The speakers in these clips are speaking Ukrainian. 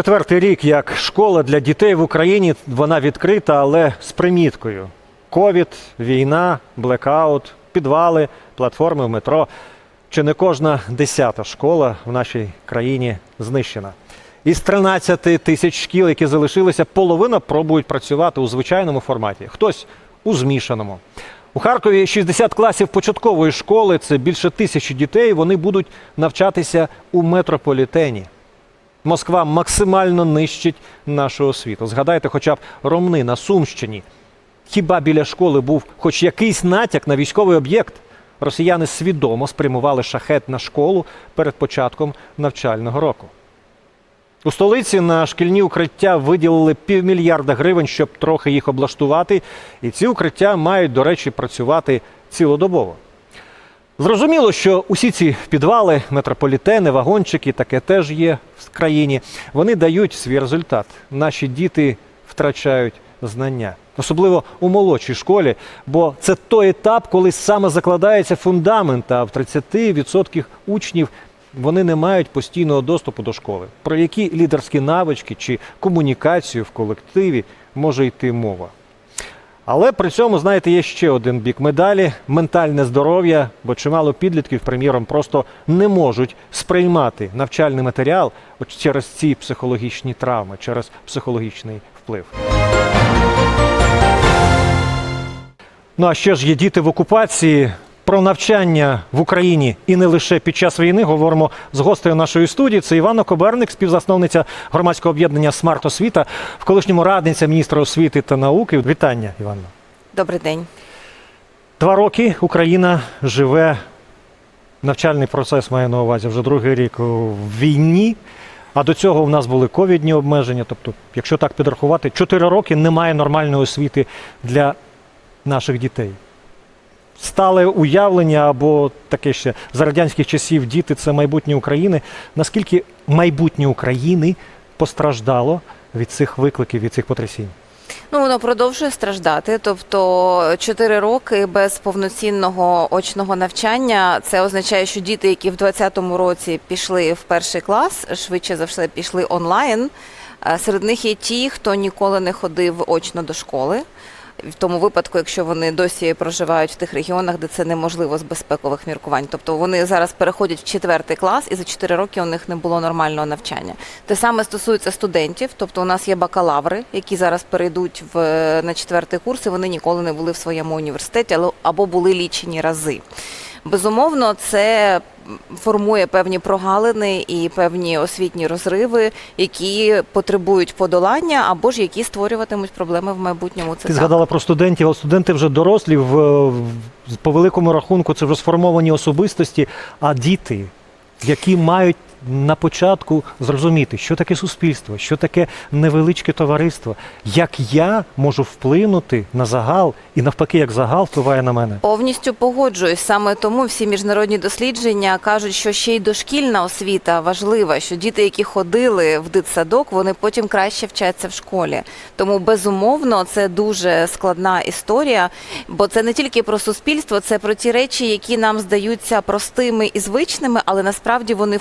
Четвертий рік, як школа для дітей в Україні, вона відкрита, але з приміткою: ковід, війна, блекаут, підвали, платформи в метро. Чи не кожна десята школа в нашій країні знищена? Із 13 тисяч шкіл, які залишилися, половина пробують працювати у звичайному форматі, хтось у змішаному. У Харкові 60 класів початкової школи це більше тисячі дітей. Вони будуть навчатися у метрополітені. Москва максимально нищить нашу освіту. Згадайте, хоча б Ромни на Сумщині. Хіба біля школи був хоч якийсь натяк на військовий об'єкт? Росіяни свідомо спрямували шахет на школу перед початком навчального року. У столиці на шкільні укриття виділили півмільярда гривень, щоб трохи їх облаштувати. І ці укриття мають, до речі, працювати цілодобово. Зрозуміло, що усі ці підвали, метрополітени, вагончики, таке теж є в країні. Вони дають свій результат. Наші діти втрачають знання, особливо у молодшій школі, бо це той етап, коли саме закладається фундамент, а в 30% учнів вони не мають постійного доступу до школи. Про які лідерські навички чи комунікацію в колективі може йти мова. Але при цьому, знаєте, є ще один бік медалі ментальне здоров'я, бо чимало підлітків, приміром, просто не можуть сприймати навчальний матеріал через ці психологічні травми, через психологічний вплив. Ну а ще ж є діти в окупації. Про навчання в Україні і не лише під час війни говоримо з гостею нашої студії. Це Іванна Коберник, співзасновниця громадського об'єднання Смарт Освіта, в колишньому радниця міністра освіти та науки. Вітання, Іванна. Добрий день. Два роки Україна живе. Навчальний процес має на увазі вже другий рік у війні. А до цього в нас були ковідні обмеження. Тобто, якщо так підрахувати, чотири роки немає нормальної освіти для наших дітей. Стале уявлення або таке ще за радянських часів діти це майбутнє України. Наскільки майбутнє України постраждало від цих викликів, від цих потрясінь? Ну воно продовжує страждати. Тобто 4 роки без повноцінного очного навчання. Це означає, що діти, які в 2020 році пішли в перший клас, швидше за все пішли онлайн. Е, Серед них є ті, хто ніколи не ходив очно до школи. В тому випадку, якщо вони досі проживають в тих регіонах, де це неможливо з безпекових міркувань, тобто вони зараз переходять в четвертий клас, і за 4 роки у них не було нормального навчання. Те саме стосується студентів, тобто у нас є бакалаври, які зараз перейдуть в на четвертий курс, і вони ніколи не були в своєму університеті, але або були лічені рази. Безумовно, це формує певні прогалини і певні освітні розриви, які потребують подолання, або ж які створюватимуть проблеми в майбутньому. Це Ти так. згадала про студентів, а студенти вже дорослі, в, в- по великому рахунку це вже сформовані особистості, а діти, які мають на початку зрозуміти, що таке суспільство, що таке невеличке товариство, як я можу вплинути на загал, і навпаки, як загал впливає на мене. Повністю погоджуюсь. Саме тому всі міжнародні дослідження кажуть, що ще й дошкільна освіта важлива, що діти, які ходили в дитсадок, вони потім краще вчаться в школі. Тому безумовно це дуже складна історія, бо це не тільки про суспільство, це про ті речі, які нам здаються простими і звичними, але насправді вони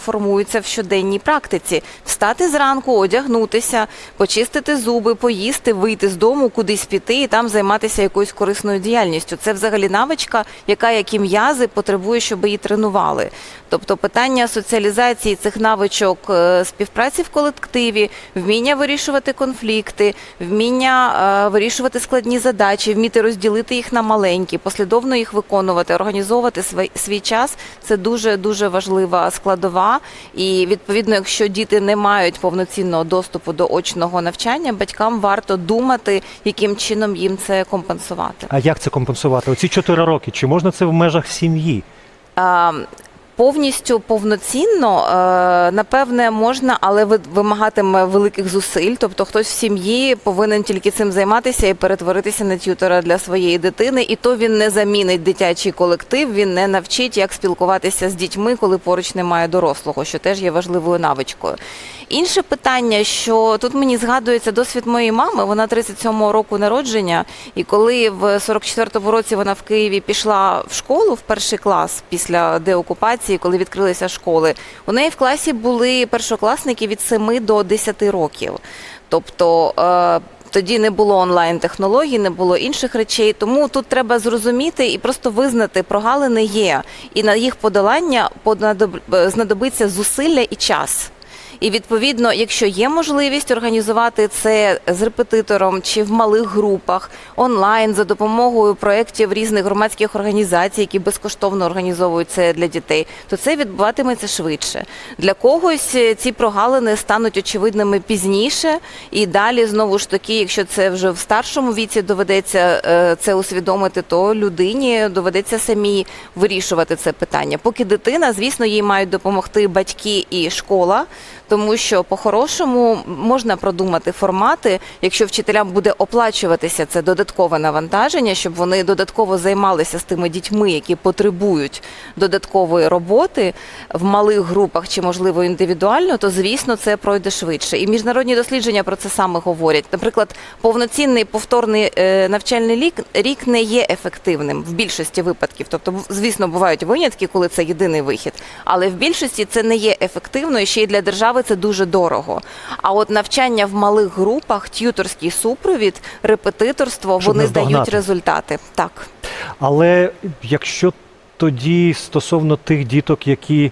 формуються в щоденній практиці. Встати зранку, одягнутися, почистити зуби, поїсти, вийти з дому, кудись піти і там займатися якоюсь корисною діяльністю. Це взагалі навичка, яка, як і м'язи, потребує, щоб її тренували. Тобто питання соціалізації цих навичок е, співпраці в колективі, вміння вирішувати конфлікти, вміння е, вирішувати складні задачі, вміти розділити їх на маленькі, послідовно їх виконувати, організовувати свій час це дуже дуже важлива складова. І відповідно, якщо діти не мають повноцінного доступу до очного навчання, батькам варто думати, яким чином їм це компенсувати. А як це компенсувати? Оці чотири роки, чи можна це в межах сім'ї? А, Повністю повноцінно, е, напевне, можна, але ви- вимагатиме великих зусиль. Тобто, хтось в сім'ї повинен тільки цим займатися і перетворитися на т'ютера для своєї дитини. І то він не замінить дитячий колектив, він не навчить, як спілкуватися з дітьми, коли поруч немає дорослого, що теж є важливою навичкою. Інше питання, що тут мені згадується досвід моєї мами. Вона 37-го року народження, і коли в 44-му році вона в Києві пішла в школу в перший клас після деокупації. Ситуації, коли відкрилися школи, у неї в класі були першокласники від 7 до 10 років. Тобто е, тоді не було онлайн-технологій, не було інших речей. Тому тут треба зрозуміти і просто визнати, прогалини є, і на їх подолання е, знадобиться зусилля і час. І відповідно, якщо є можливість організувати це з репетитором чи в малих групах онлайн за допомогою проєктів різних громадських організацій, які безкоштовно організовують це для дітей, то це відбуватиметься швидше. Для когось е, ці прогалини стануть очевидними пізніше, і далі знову ж таки, якщо це вже в старшому віці доведеться е, це усвідомити, то людині доведеться самій вирішувати це питання. Поки дитина, звісно, їй мають допомогти батьки і школа. Тому що по-хорошому можна продумати формати, якщо вчителям буде оплачуватися це додаткове навантаження, щоб вони додатково займалися з тими дітьми, які потребують додаткової роботи в малих групах чи можливо індивідуально, то звісно це пройде швидше. І міжнародні дослідження про це саме говорять. Наприклад, повноцінний повторний е, навчальний рік, не є ефективним в більшості випадків. Тобто, звісно, бувають винятки, коли це єдиний вихід, але в більшості це не є ефективно і ще й для держави це дуже дорого. А от навчання в малих групах, т'юторський супровід, репетиторство, Щоб вони дають результати. Так. Але якщо тоді стосовно тих діток, які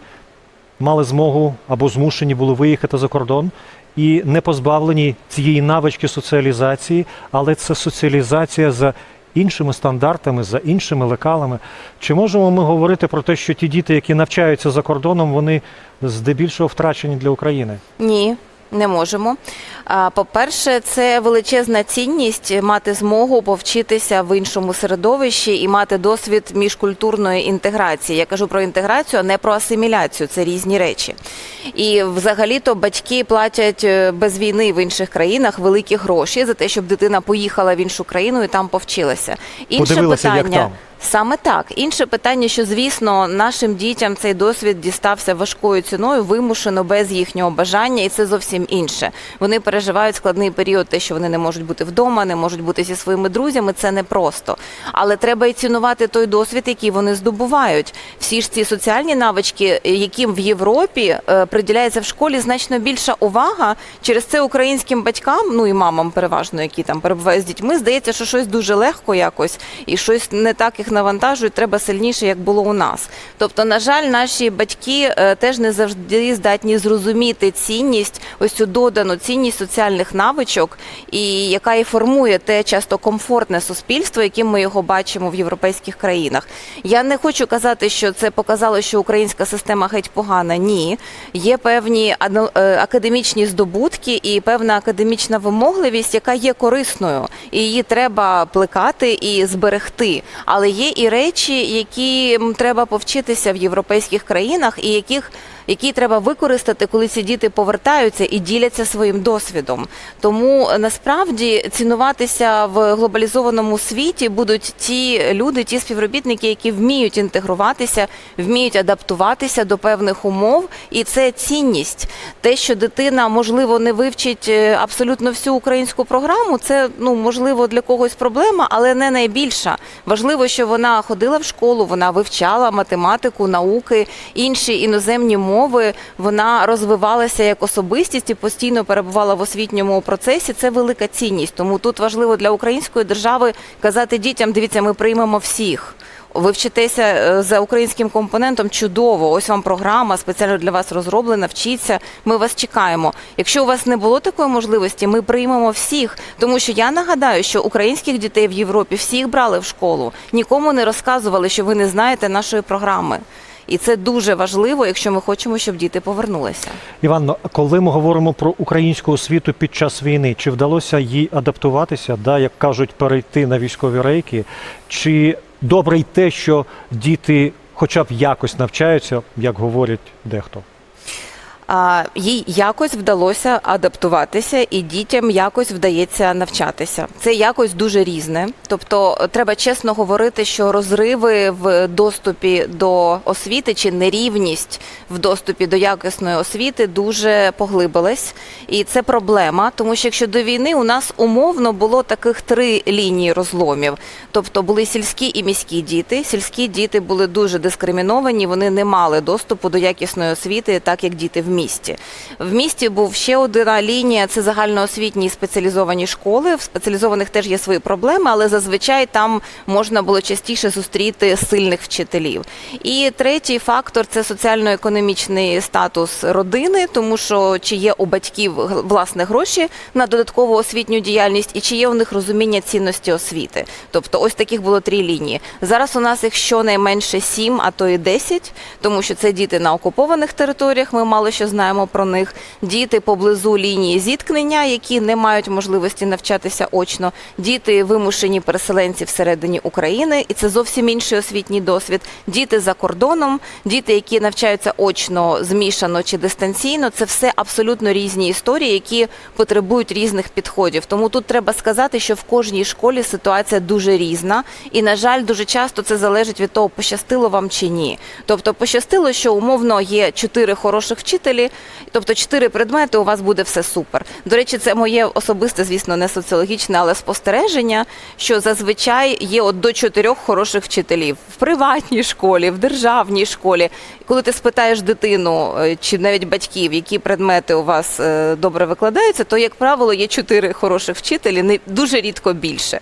мали змогу або змушені були виїхати за кордон і не позбавлені цієї навички соціалізації, але це соціалізація за іншими стандартами, за іншими лекалами. Чи можемо ми говорити про те, що ті діти, які навчаються за кордоном, вони здебільшого втрачені для України? Ні. Не можемо. По-перше, це величезна цінність мати змогу повчитися в іншому середовищі і мати досвід міжкультурної інтеграції. Я кажу про інтеграцію, а не про асиміляцію. Це різні речі. І взагалі-то батьки платять е, без війни в інших країнах великі гроші за те, щоб дитина поїхала в іншу країну і там повчилася. Інше Подивилася, як питання. там. Саме так. Інше питання, що звісно, нашим дітям цей досвід дістався важкою ціною, вимушено без їхнього бажання, і це зовсім інше. Вони переживають складний період, те, що вони не можуть бути вдома, не можуть бути зі своїми друзями. Це непросто. Але треба і цінувати той досвід, який вони здобувають. Всі ж ці соціальні навички, яким в Європі е, приділяється в школі значно більша увага. Через це українським батькам, ну і мамам переважно, які там перебувають з дітьми, здається, що щось дуже легко якось і щось не так їх навантажують, треба сильніше, як було у нас. Тобто, на жаль, наші батьки е, теж не завжди здатні зрозуміти цінність, ось цю додану цінність соціальних навичок, і яка і формує те часто комфортне суспільство, яким ми його бачимо в європейських країнах. Я не хочу казати, що це показало, що українська система геть погана. Ні, є певні е, академічні здобутки і певна академічна вимогливість, яка є корисною, і її треба плекати і зберегти. Але є і речі, які треба повчитися в європейських країнах, і яких які треба використати, коли ці діти повертаються і діляться своїм досвідом. Тому е, насправді цінуватися в глобалізованому світі будуть ті люди, ті співробітники, які вміють інтегруватися, вміють адаптуватися до певних умов, і це цінність. Те, що дитина можливо не вивчить е, абсолютно всю українську програму, це ну можливо для когось проблема, але не найбільша. Важливо, що вона ходила в школу, вона вивчала математику, науки, інші іноземні мови. Вона розвивалася як особистість і постійно перебувала в освітньому процесі. Це велика цінність. Тому тут важливо для української держави казати дітям: дивіться, ми приймемо всіх. Ви вчитеся е, за українським компонентом чудово. Ось вам програма спеціально для вас розроблена. Вчіться. Ми вас чекаємо. Якщо у вас не було такої можливості, ми приймемо всіх. Тому що я нагадаю, що українських дітей в Європі всіх брали в школу. Нікому не розказували, що ви не знаєте нашої програми. І це дуже важливо, якщо ми хочемо, щоб діти повернулися. Іванно, коли ми говоримо про українську освіту під час війни, чи вдалося їй адаптуватися, да, як кажуть, перейти на військові рейки? Чи добре й те, що діти хоча б якось навчаються, як говорять дехто? А, їй якось вдалося адаптуватися, і дітям якось вдається навчатися. Це якось дуже різне. Тобто, треба чесно говорити, що розриви в доступі до освіти чи нерівність в доступі до якісної освіти дуже поглибилась, і це проблема, тому що якщо до війни у нас умовно було таких три лінії розломів, тобто були сільські і міські діти. Сільські діти були дуже дискриміновані, вони не мали доступу до якісної освіти, так як діти в місті. В місті був ще одна лінія: це загальноосвітні спеціалізовані школи. В спеціалізованих теж є свої проблеми, але зазвичай там можна було частіше зустріти сильних вчителів. І третій фактор це соціально-економічний статус родини, тому що чи є у батьків власне гроші на додаткову освітню діяльність, і чи є у них розуміння цінності освіти. Тобто, ось таких було три лінії. Зараз у нас їх щонайменше сім, а то і десять, тому що це діти на окупованих територіях. Ми мало що знаємо про них. Діти поблизу лінії зіткнення, які не мають можливості навчатися очно. Діти вимушені переселенці всередині України, і це зовсім інший освітній досвід. Діти за кордоном, діти, які навчаються очно, змішано чи дистанційно, це все абсолютно різні історії, які потребують різних підходів. Тому тут треба сказати, що в кожній школі ситуація дуже різна, і на жаль, дуже часто це залежить від того, пощастило вам чи ні. Тобто, пощастило, що умовно є чотири хороших вчителі, тобто чотири предмети, у вас буде все супер. До речі, це моє особисте, звісно, не соціологічне, але спостереження, що зазвичай є от до чотирьох хороших вчителів в приватній школі, в державній школі. Коли ти спитаєш дитину е, чи навіть батьків, які предмети у вас е, добре викладаються, то як правило є чотири хороших вчителі, не дуже рідко більше.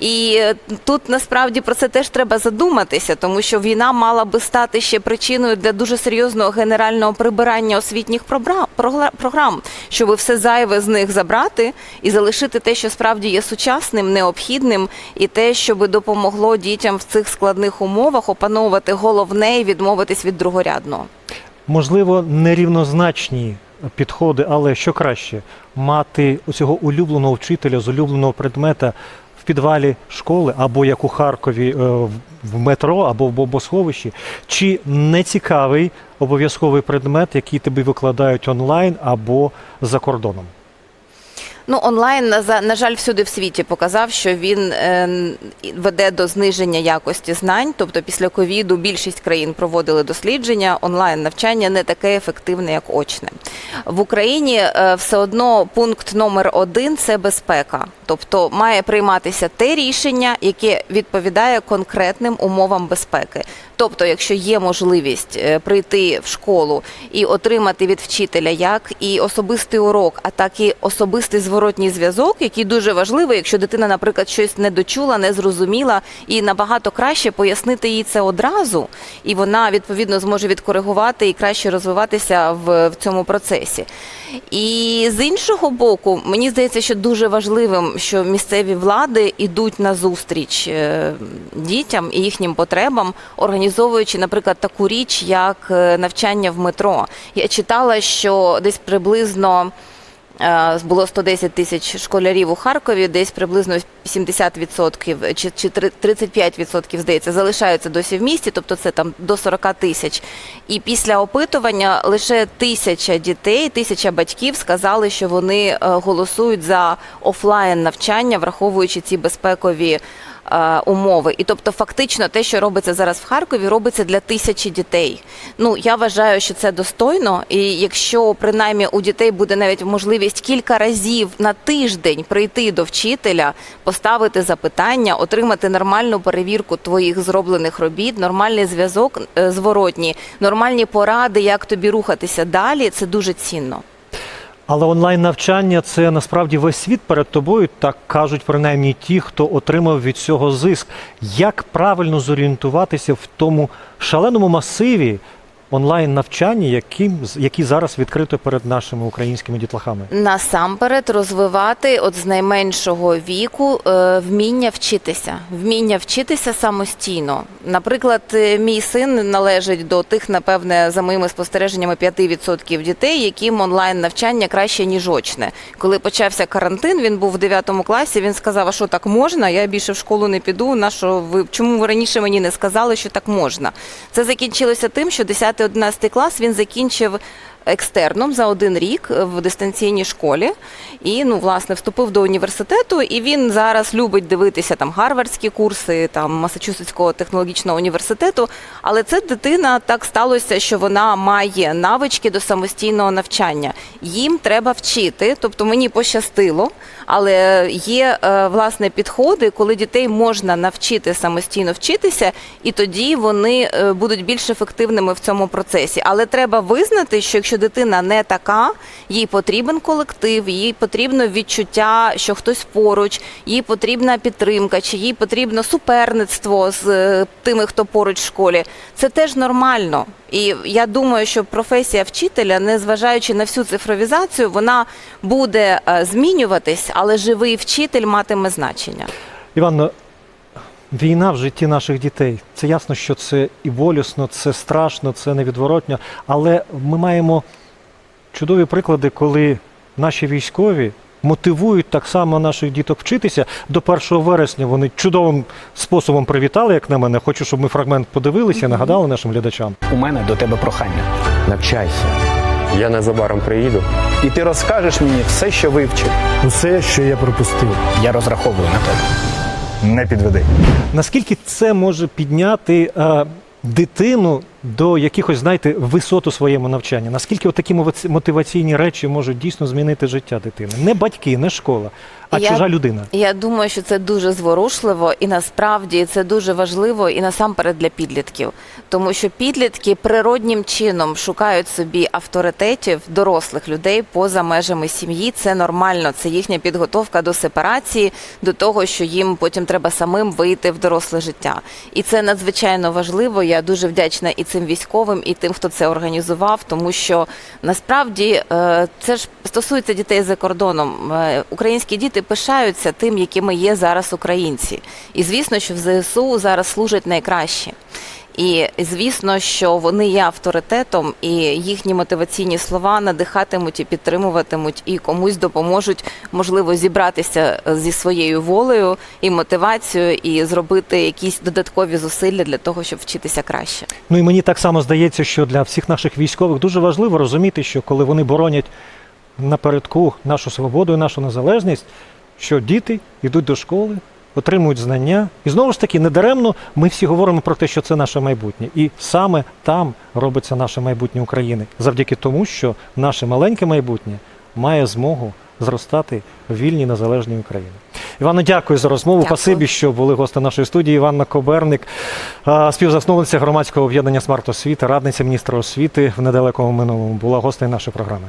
І е, тут насправді про це теж треба задуматися, тому що війна мала би стати ще причиною для дуже серйозного генерального прибирання освітніх програ- програ- програм, щоб все зайве з них забрати і залишити те, що справді є сучасним, необхідним, і те, щоб допомогло дітям в цих складних умовах опановувати головне і відмовитись від другорядного. Можливо, нерівнозначні підходи, але що краще мати цього улюбленого вчителя з улюбленого предмета в підвалі школи, або як у Харкові е, в- метро, або в бомбосховищі, чи нецікавий обов'язковий предмет, який тобі викладають онлайн або за кордоном. Ну, онлайн, на, жаль, всюди в світі показав, що він е, і веде до зниження якості знань. Тобто після ковіду більшість країн проводили дослідження. Онлайн навчання не таке ефективне, як очне. В Україні е, все одно пункт номер один це безпека. Тобто має прийматися те рішення, яке відповідає конкретним умовам безпеки. Тобто, якщо є можливість е, прийти в школу і отримати від вчителя як і особистий урок, а так і особистий зворотній зв'язок, який дуже важливий, якщо дитина, наприклад, щось не дочула, не зрозуміла, і набагато краще пояснити їй це одразу, і вона відповідно зможе відкоригувати і краще розвиватися в, в цьому процесі. І з іншого боку, мені здається, що дуже важливим, що місцеві влади йдуть на зустріч е, дітям і їхнім потребам, організовуючи, наприклад, таку річ, як е, навчання в метро. Я читала, що десь приблизно. Е, Було 110 тисяч школярів у Харкові, десь приблизно 70% чи, чи три- 35%, здається, залишаються досі в місті, тобто це там до 40 тисяч. І після опитування лише тисяча дітей, тисяча батьків сказали, що вони е, голосують за офлайн навчання, враховуючи ці безпекові е, умови. І тобто, фактично, те, що робиться зараз в Харкові, робиться для тисячі дітей. Ну я вважаю, що це достойно. І якщо принаймні у дітей буде навіть можливість кілька разів на тиждень прийти до вчителя, поставити запитання, отримати нормальну перевірку твоїх зроблених робіт, нормальний зв'язок е, зворотній, нормальні поради, як тобі рухатися далі, це дуже цінно. Але онлайн навчання це насправді весь світ перед тобою, так кажуть принаймні ті, хто отримав від цього зиск. Як правильно зорієнтуватися в тому шаленому масиві онлайн навчання, які, які зараз відкрито перед нашими українськими дітлахами? Насамперед розвивати от з найменшого віку е, вміння вчитися, вміння вчитися самостійно. Наприклад, е, мій син належить до тих, напевне, за моїми спостереженнями, 5% дітей, яким онлайн навчання краще ніж очне. Коли почався карантин, він був в 9 класі. Він сказав: що так можна? Я більше в школу не піду. На що ви чому ви раніше мені не сказали, що так можна? Це закінчилося тим, що 10-11 клас він закінчив екстерном за один рік в дистанційній школі. І ну, власне, вступив до університету, і він зараз любить дивитися там гарвардські курси, там Масачусетського технологічного університету. Але це дитина так сталося, що вона має навички до самостійного навчання. Їм треба вчити, тобто мені пощастило, але є е, власне підходи, коли дітей можна навчити самостійно вчитися, і тоді вони е, будуть більш ефективними в цьому процесі. Але треба визнати, що якщо дитина не така, їй потрібен колектив, їй потрібно відчуття, що хтось поруч, їй потрібна підтримка, чи їй потрібно суперництво з е, тими, хто поруч в школі. Це теж нормально. І я думаю, що професія вчителя, незважаючи на всю цифровізацію, вона буде е, змінюватись, але живий вчитель матиме значення. Іванно, війна в житті наших дітей. Це ясно, що це і болісно, це страшно, це невідворотньо. Але ми маємо чудові приклади, коли наші військові мотивують так само наших діток вчитися. До 1 вересня вони чудовим способом привітали, як на мене. Хочу, щоб ми фрагмент подивилися і нагадали нашим глядачам. У мене до тебе прохання. Навчайся. Я незабаром приїду. І ти розкажеш мені все, що вивчив. Усе, що я пропустив. Я розраховую на тебе. Не підведи. Наскільки це може підняти е, дитину до якихось, знаєте, висот у своєму навчанні? Наскільки от такі мотиваційні речі можуть дійсно змінити життя дитини? Не батьки, не школа, а Я- чужа людина. Я думаю, що це дуже зворушливо і насправді це дуже важливо і насамперед для підлітків, тому що підлітки природнім чином шукають собі авторитетів дорослих людей поза межами сім'ї. Це нормально, це їхня підготовка до сепарації, до того, що їм потім треба самим вийти в доросле життя. І це надзвичайно важливо. Я дуже вдячна і цим військовим, і тим, хто це організував, тому що насправді е, це ж стосується дітей за кордоном. Е, Українські діти пишаються тим, якими є зараз українці. І звісно, що в ЗСУ зараз служать найкращі. І звісно, що вони є авторитетом, і їхні мотиваційні слова надихатимуть і підтримуватимуть, і комусь допоможуть, можливо, зібратися зі своєю волею і мотивацією, і зробити якісь додаткові зусилля для того, щоб вчитися краще. Ну і мені так само здається, що для всіх наших військових дуже важливо розуміти, що коли вони боронять напередку нашу свободу і нашу незалежність, що діти йдуть до школи, отримують знання. І знову ж таки, недаремно ми всі говоримо про те, що це наше майбутнє. І саме там робиться наше майбутнє України, завдяки тому, що наше маленьке майбутнє має змогу зростати в вільній незалежній Україні. Івано, дякую за розмову. Дякую. Спасибі, що були гостем нашої студії. Іванна Коберник, співзасновниця громадського об'єднання Смарт освіти, радниця міністра освіти в недалекому минулому, була гостею нашої програми.